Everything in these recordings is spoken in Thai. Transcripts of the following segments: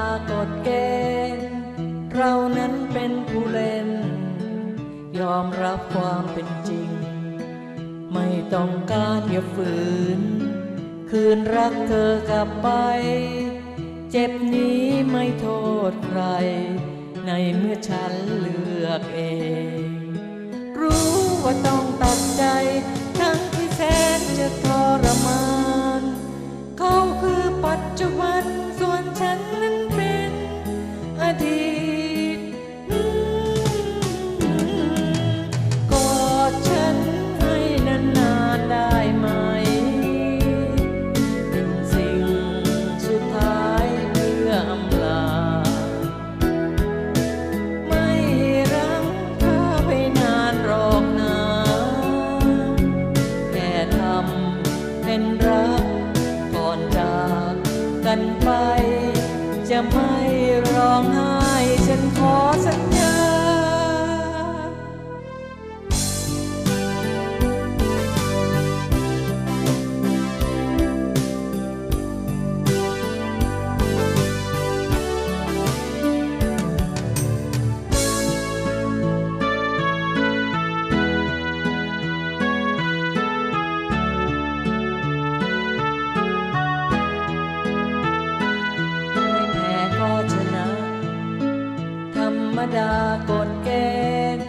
ากฎเกณฑ์เรานั้นเป็นผู้เล่น ยอมรับความเป็นจริง ไม่ต้องการอย่าฝืน คืนรักเธอกลับไป เจ็บนี้ไม่โทษใคร ในเมื่อฉันเลือกเอง รู้ว่าต้องตัดใจทั้งที่แสนจะทรมาน เขาคือปัจจุ จะไม่ร้องไห้ ฉันขอสัญ ดากฎเกณฑ์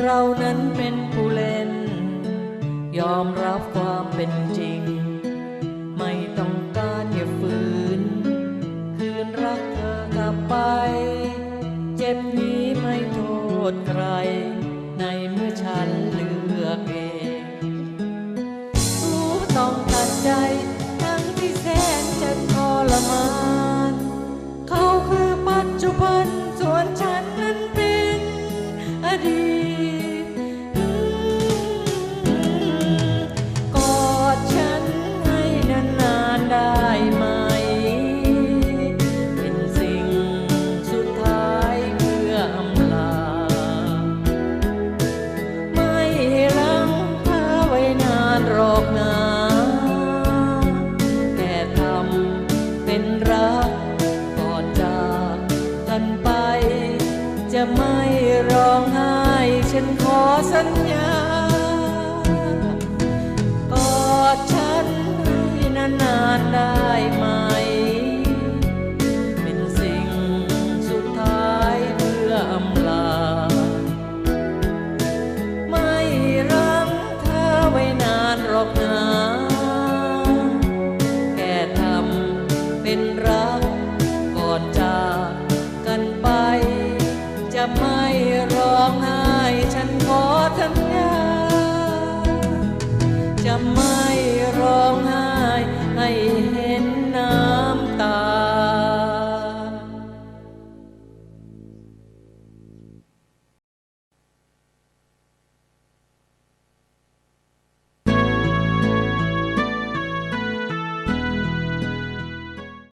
เรานั้นเป็นผู้เล่น ยอมรับความเป็นจริง ไม่ต้องการอย่าฝืน คืนรักเธอกลับไป เจ็บนี้ไม่โทษใคร ก่อนจากกันไปจะไม่ lama